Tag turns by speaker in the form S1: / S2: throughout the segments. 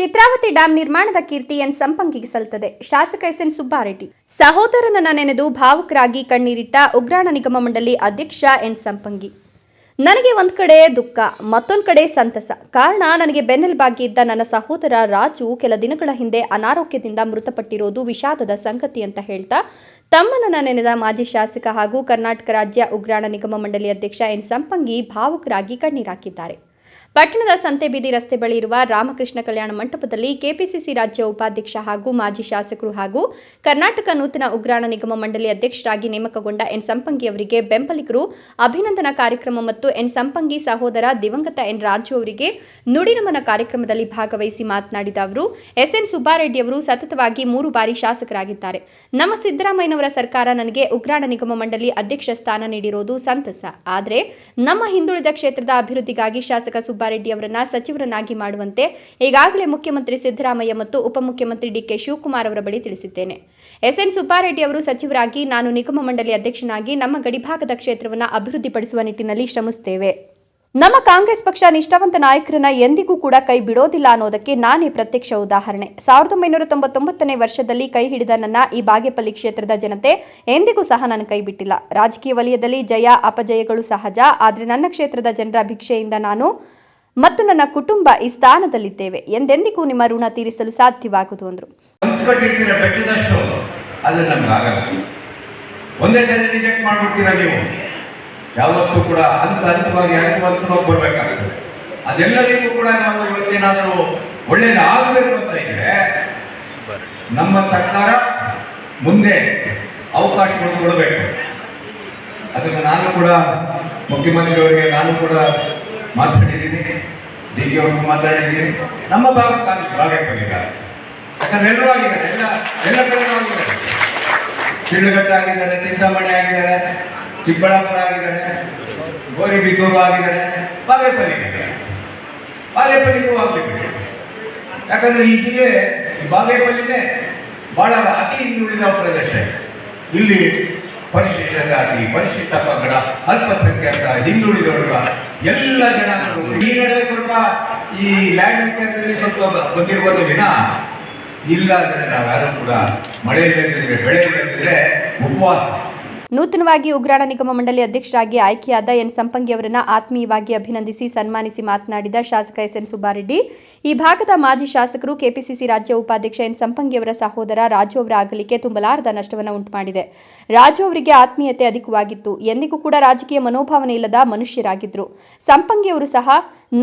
S1: Chitravati dam ನಿರ್ಮಾಣದ ಕೀರ್ತಿ N ಸಂಪಂಗಿಗೆ ಸಲ್ತದೆ ಶಾಸಕ ಎಸ್ ಎನ್ ಸುಬ್ಬಾರೆಡ್ಡಿ. ಸಹೋದರನನ್ನ ನೆನೆದು ಭಾವುಕರಾಗಿ ಕಣ್ಣೀರಿಟ್ಟ ಉಗ್ರಾಣ ನಿಗಮ ಮಂಡಳಿ ಅಧ್ಯಕ್ಷ ಎನ್ ಸಂಪಂಗಿ. ನನಗೆ ಒಂದ್ ಕಡೆ ದುಃಖ, ಮತ್ತೊಂದ್ ಕಡೆ ಸಂತಸ. ಕಾರಣ, ನನಗೆ ಬೆನ್ನೆಲುಬಾಗಿ ಇದ್ದ ನನ್ನ ಸಹೋದರ ರಾಜು ಕೆಲ ದಿನಗಳ ಹಿಂದೆ ಅನಾರೋಗ್ಯದಿಂದ ಮೃತಪಟ್ಟಿರೋದು ವಿಷಾದದ ಸಂಗತಿ ಅಂತ ಹೇಳ್ತಾ, ತಮ್ಮನನ್ನ ನೆನೆದ ಮಾಜಿ ಶಾಸಕ ಹಾಗೂ ಕರ್ನಾಟಕ ರಾಜ್ಯ ಉಗ್ರಾಣ ನಿಗಮ ಮಂಡಳಿ ಅಧ್ಯಕ್ಷ ಎನ್ ಸಂಪಂಗಿ ಭಾವುಕರಾಗಿ ಕಣ್ಣೀರಾಕಿದ್ದಾರೆ ಪಟ್ಟಣದ ಸಂತೆಬೀದಿ ರಸ್ತೆ ಬಳಿ ಇರುವ ರಾಮಕೃಷ್ಣ ಕಲ್ಯಾಣ ಮಂಟಪದಲ್ಲಿ ಕೆಪಿಸಿಸಿ ರಾಜ್ಯ ಉಪಾಧ್ಯಕ್ಷ ಹಾಗೂ ಮಾಜಿ ಶಾಸಕರು ಹಾಗೂ ಕರ್ನಾಟಕ ನೂತನ ಉಗ್ರಾಣ ನಿಗಮ ಮಂಡಳಿ ಅಧ್ಯಕ್ಷರಾಗಿ ನೇಮಕಗೊಂಡ ಎನ್ ಸಂಪಂಗಿ ಅವರಿಗೆ ಬೆಂಬಲಿಗರು, ಅಭಿನಂದನಾ ಕಾರ್ಯಕ್ರಮ ಮತ್ತು ಎನ್ ಸಂಪಂಗಿ ಸಹೋದರ ದಿವಂಗತ ಎನ್ ರಾಜು ಅವರಿಗೆ ನುಡಿನಮನ ಕಾರ್ಯಕ್ರಮದಲ್ಲಿ ಭಾಗವಹಿಸಿ ಮಾತನಾಡಿದ ಅವರು ಎಸ್ ಎನ್ ಸುಬ್ಬಾರೆಡ್ಡಿ ಅವರು ಸತತವಾಗಿ ಮೂರು ಬಾರಿ ಶಾಸಕರಾಗಿದ್ದಾರೆ. ನಮ್ಮ ಸಿದ್ದರಾಮಯ್ಯನವರ ಸರ್ಕಾರ ನನಗೆ ಉಗ್ರಾಣ ನಿಗಮ ಮಂಡಳಿ ಅಧ್ಯಕ್ಷ ಸ್ಥಾನ ನೀಡಿರೋದು ಸಂತಸ. ಆದರೆ ನಮ್ಮ ಹಿಂದುಳಿದ ಕ್ಷೇತ್ರದ ಅಭಿವೃದ್ಧಿಗಾಗಿ ಶಾಸಕ ಸುಬ್ಬಾರೆಡ್ಡಿ ಅವರನ್ನ ಸಚಿವರನ್ನಾಗಿ ಮಾಡುವಂತೆ ಈಗಾಗಲೇ ಮುಖ್ಯಮಂತ್ರಿ ಸಿದ್ದರಾಮಯ್ಯ ಮತ್ತು ಉಪಮುಖ್ಯಮಂತ್ರಿ ಡಿಕೆ ಶಿವಕುಮಾರ್ ಅವರ ಬಳಿ ತಿಳಿಸಿದ್ದೇನೆ. ಎಸ್ಎನ್ ಸುಬ್ಬಾರೆಡ್ಡಿ ಅವರು ಸಚಿವರಾಗಿ ನಾನು ನಿಗಮ ಮಂಡಳಿ ಅಧ್ಯಕ್ಷನಾಗಿ ನಮ್ಮ ಗಡಿಭಾಗದ ಕ್ಷೇತ್ರವನ್ನು ಅಭಿವೃದ್ಧಿಪಡಿಸುವ ನಿಟ್ಟಿನಲ್ಲಿ ಶ್ರಮಿಸುತ್ತೇವೆ. ನಮ್ಮ ಕಾಂಗ್ರೆಸ್ ಪಕ್ಷ ನಿಷ್ಠಾವಂತ ನಾಯಕರನ್ನ ಎಂದಿಗೂ ಕೂಡ ಕೈ ಬಿಡೋದಿಲ್ಲ ಅನ್ನೋದಕ್ಕೆ ನಾನೇ ಪ್ರತ್ಯಕ್ಷ ಉದಾಹರಣೆ. ಸಾವಿರದ ಒಂಬೈನೂರ ತೊಂಬತ್ತೊಂಬತ್ತನೇ ವರ್ಷದಲ್ಲಿ ಕೈ ಹಿಡಿದ ನನ್ನ ಈ ಬಾಗೇಪಲ್ಲಿ ಕ್ಷೇತ್ರದ ಜನತೆ ಎಂದಿಗೂ ಸಹ ನನ್ನ ಕೈ ಬಿಟ್ಟಿಲ್ಲ. ರಾಜಕೀಯ ವಲಯದಲ್ಲಿ ಜಯ, ಅಪಜಯಗಳು ಸಹಜ, ಆದರೆ ನನ್ನ ಕ್ಷೇತ್ರದ ಜನರ ಭಿಕ್ಷೆಯಿಂದ ನಾನು ಮತ್ತು ನನ್ನ ಕುಟುಂಬ ಈ ಸ್ಥಾನದಲ್ಲಿದ್ದೇವೆ. ಎಂದೆಂದಿಗೂ ನಿಮ್ಮ ಋಣ ತೀರಿಸಲು ಸಾಧ್ಯವಾಗುವುದು ಅಂದರು.
S2: ಒಂದೇ ರಿಜೆಕ್ಟ್ ಯಾವತ್ತೂ ಕೂಡ ಹಂತ ಹಂತವಾಗಿ ಹಂತ ಹಂತವಾಗಿ ಅದೆಲ್ಲರಿಗೂ ಕೂಡ ನಾವು ಇವತ್ತೇನಾದರೂ ಒಳ್ಳೇದು ಆಗಬೇಕು ಅಂತ ಇದ್ರೆ ನಮ್ಮ ಸರ್ಕಾರ ಮುಂದೆ ಅವಕಾಶಗಳು ಕೊಡಬೇಕು. ಅದನ್ನು ನಾನು ಕೂಡ ಮುಖ್ಯಮಂತ್ರಿಯವರಿಗೆ ನಾನು ಕೂಡ ಮಾತಾಡಿದ್ದೀನಿ. ಡಿ ಕೆ ಅವ್ರಿಗೂ ಮಾತಾಡಿದ್ದೀನಿ. ನಮ್ಮ ಭಾಗಕ್ಕಾಗಿ ಭಾಗಕ್ಕಾಗಿದ್ದಾರೆ. ಯಾಕಂದ್ರೆ ಎಲ್ಲರೂ ಆಗಿದ್ದಾರೆ. ಎಲ್ಲ ಎಲ್ಲ ಕಡೆ ಆಗಿದ್ದಾರೆ. ಶಿಡ್ಲಘಟ್ಟ ಆಗಿದ್ದಾರೆ, ಚಿಂತಾಮಣಿ ಆಗಿದ್ದಾರೆ. ಚಿಕ್ಕಬಳ್ಳಾಪುರ ಆಗಿದ್ದಾರೆ ಗೋರಿಬಿದ್ದೂರು ಆಗಿದ್ದಾರೆ ಬಾಗೇಪಲ್ಲಿ ಬಾಗೇಪಲ್ಲಿಗೂ ಆಗಬೇಕು ಯಾಕಂದ್ರೆ ಈ ಜಿಲ್ಲೆ ಬಾಗೇಪಲ್ಲಿನೇ ಬಹಳ ಅತಿ ಹಿಂದುಳಿದ ಪ್ರದೇಶ. ಇಲ್ಲಿ ಪರಿಶಿಷ್ಟ ಜಾತಿ ಪರಿಶಿಷ್ಟ ಪಂಗಡ, ಅಲ್ಪಸಂಖ್ಯಾತ ಹಿಂದುಳಿದವರು ಎಲ್ಲ ಜನ ಈ ನಡುವೆ ಸ್ವಲ್ಪ ಈ ಲ್ಯಾಂಡ್ ವಿಚಾರದಲ್ಲಿ ಸ್ವಲ್ಪ ಬಂದಿರುವುದು ವಿನ ಇಲ್ಲ ಅಂದರೆ ನಾವ್ಯಾರು ಕೂಡ ಮಳೆ ಬೆಳೆದಿದ್ರೆ ಉಪವಾಸ.
S1: ನೂತನವಾಗಿ ಉಗ್ರಾಣ ನಿಗಮ ಮಂಡಳಿ ಅಧ್ಯಕ್ಷರಾಗಿ ಆಯ್ಕೆಯಾದ ಎನ್ ಸಂಪಂಗಿ ಅವರನ್ನ ಆತ್ಮೀಯವಾಗಿ ಅಭಿನಂದಿಸಿ ಸನ್ಮಾನಿಸಿ ಮಾತನಾಡಿದ ಶಾಸಕ ಎಸ್ ಎನ್ ಸುಬ್ಬಾರೆಡ್ಡಿ. ಈ ಭಾಗದ ಮಾಜಿ ಶಾಸಕರು ಕೆಪಿಸಿಸಿ ರಾಜ್ಯ ಉಪಾಧ್ಯಕ್ಷ ಎನ್ ಸಂಪಂಗಿ ಅವರ ಸಹೋದರ ರಾಜು ಅವರ ಅಗಲಿಕೆ ತುಂಬಲಾರದ ನಷ್ಟವನ್ನು ಉಂಟುಮಾಡಿದೆ. ರಾಜು ಅವರಿಗೆ ಆತ್ಮೀಯತೆ ಅಧಿಕವಾಗಿತ್ತು. ಎಂದಿಗೂ ಕೂಡ ರಾಜಕೀಯ ಮನೋಭಾವನೆ ಇಲ್ಲದ ಮನುಷ್ಯರಾಗಿದ್ದರು ಸಂಪಂಗಿ ಅವರು ಸಹ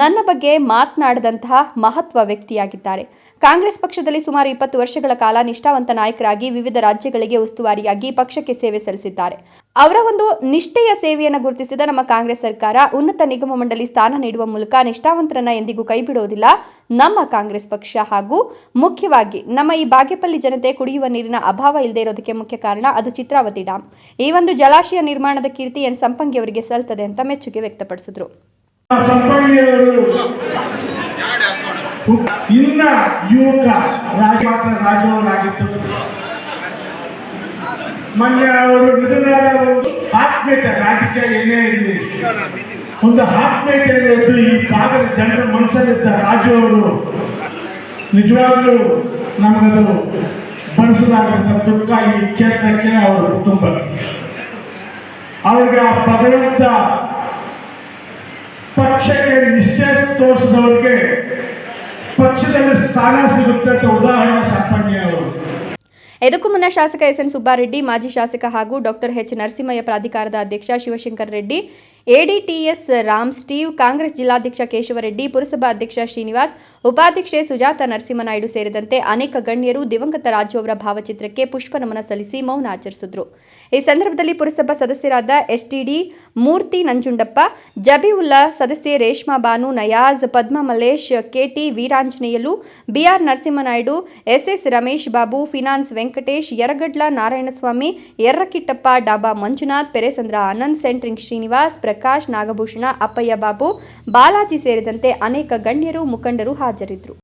S1: ನನ್ನ ಬಗ್ಗೆ ಮಾತನಾಡದಂತಹ ಮಹತ್ವ ವ್ಯಕ್ತಿಯಾಗಿದ್ದಾರೆ. ಕಾಂಗ್ರೆಸ್ ಪಕ್ಷದಲ್ಲಿ ಸುಮಾರು ಇಪ್ಪತ್ತು ವರ್ಷಗಳ ಕಾಲ ನಿಷ್ಠಾವಂತ ನಾಯಕರಾಗಿ ವಿವಿಧ ರಾಜ್ಯಗಳಿಗೆ ಉಸ್ತುವಾರಿಯಾಗಿ ಪಕ್ಷಕ್ಕೆ ಸೇವೆ ಸಲ್ಲಿಸಿದ್ದಾರೆ. ಅವರ ಒಂದು ನಿಷ್ಠೆಯ ಸೇವೆಯನ್ನು ಗುರುತಿಸಿದ ನಮ್ಮ ಕಾಂಗ್ರೆಸ್ ಸರ್ಕಾರ ಉನ್ನತ ನಿಗಮ ಮಂಡಳಿ ಸ್ಥಾನ ನೀಡುವ ಮೂಲಕ ನಿಷ್ಠಾವಂತರನ್ನ ಎಂದಿಗೂ ಕೈಬಿಡುವುದಿಲ್ಲ ನಮ್ಮ ಕಾಂಗ್ರೆಸ್ ಪಕ್ಷ ಹಾಗೂ ಮುಖ್ಯವಾಗಿ ನಮ್ಮ ಈ ಬಾಗೇಪಲ್ಲಿ ಜನತೆ ಕುಡಿಯುವ ನೀರಿನ ಅಭಾವ ಇಲ್ಲದೆ ಇರೋದಕ್ಕೆ ಮುಖ್ಯ ಕಾರಣ ಅದು ಚಿತ್ರಾವತಿ ಡ್ಯಾಂ. ಈ ಒಂದು ಜಲಾಶಯ ನಿರ್ಮಾಣದ ಕೀರ್ತಿ ಎನ್ ಸಂಪಂಗಿ ಅವರಿಗೆ ಸಲ್ತದೆ ಅಂತ ಮೆಚ್ಚುಗೆ ವ್ಯಕ್ತಪಡಿಸಿದ್ರು.
S3: ಇನ್ನ ಯುವಕ ರಾಜ ರಾಜವರಾಗಿತ್ತು ಮೊನ್ನೆ ಅವರು ನಿಧನರಾದ ಒಂದು ಆತ್ಮೀಯತೆ, ರಾಜಕೀಯ ಏನೇ ಇರಲಿ. ಒಂದು ಆತ್ಮೀಯತೆ ಇರೋದು ಈ ಭಾಗದ ಜನರ ಮನಸ್ಸಲ್ಲಿದ್ದ ರಾಜು ಅವರು, ನಿಜವಾಗ್ಲೂ ನಮಗದು ಮನಸ್ಸಿನಾಗಂತ ದುಃಖ ಈ ಕ್ಷೇತ್ರಕ್ಕೆ ಅವರು ತುಂಬ. ಅವ್ರಿಗೆ ಆ ಭಗವಂತ ಪಕ್ಷಕ್ಕೆ ನಿಶ್ಚಯ ತೋರಿಸಿದವ್ರಿಗೆ ಪಕ್ಷದಲ್ಲಿ ಸ್ಥಾನ ಸಿಗುತ್ತೆ ಅಂತ ಉದಾಹರಣೆ ಸಂಪನ್ಯ ಅವರು.
S1: ಇದಕ್ಕೂ ಮುನ್ನ ಶಾಸಕ ಎಸ್ ಎನ್ ಸುಬ್ಬಾರೆಡ್ಡಿ, ಮಾಜಿ ಶಾಸಕ ಹಾಗೂ ಡಾಕ್ಟರ್ ಎಚ್ ನರಸಿಂಹಯ್ಯ ಪ್ರಾಧಿಕಾರದ ಅಧ್ಯಕ್ಷ ಶಿವಶಂಕರ್ ರೆಡ್ಡಿ ಎಡಿಟಿಎಸ್ ರಾಮ್ ಸ್ಟೀವ್, ಕಾಂಗ್ರೆಸ್ ಜಿಲ್ಲಾಧ್ಯಕ್ಷ ಕೇಶವರೆಡ್ಡಿ, ಪುರಸಭಾ ಅಧ್ಯಕ್ಷ ಶ್ರೀನಿವಾಸ್, ಉಪಾಧ್ಯಕ್ಷೆ ಸುಜಾತ ನರಸಿಂಹನಾಯ್ಡು ಸೇರಿದಂತೆ ಅನೇಕ ಗಣ್ಯರು ದಿವಂಗತ ರಾಜು ಅವರ ಭಾವಚಿತ್ರಕ್ಕೆ ಪುಷ್ಪ ನಮನ ಸಲ್ಲಿಸಿ ಮೌನ ಆಚರಿಸಿದ್ರು. ಈ ಸಂದರ್ಭದಲ್ಲಿ ಪುರಸಭಾ ಸದಸ್ಯರಾದ ಎಸ್ಟಿಡಿ ಮೂರ್ತಿ ನಂಜುಂಡಪ್ಪ, ಜಬೀವುಲ್ಲಾ ಸದಸ್ಯೆ Reshma Banu, Nayaz, Padma Mallesh KT Veeranjaneyulu BR Narasimhanaidu SS Ramesh Babu, finance Venkatesh, Yaragadla Narayanaswamy Yerrakittappa Dhaba Manjunath, Peresandra Anand, centring Srinivas Prakash Nagabhushana Appayya Babu Balaji ಸೇರಿದಂತೆ ಅನೇಕ ಗಣ್ಯರು ಮುಖಂಡರು ಹಾಜರಿದ್ದರು.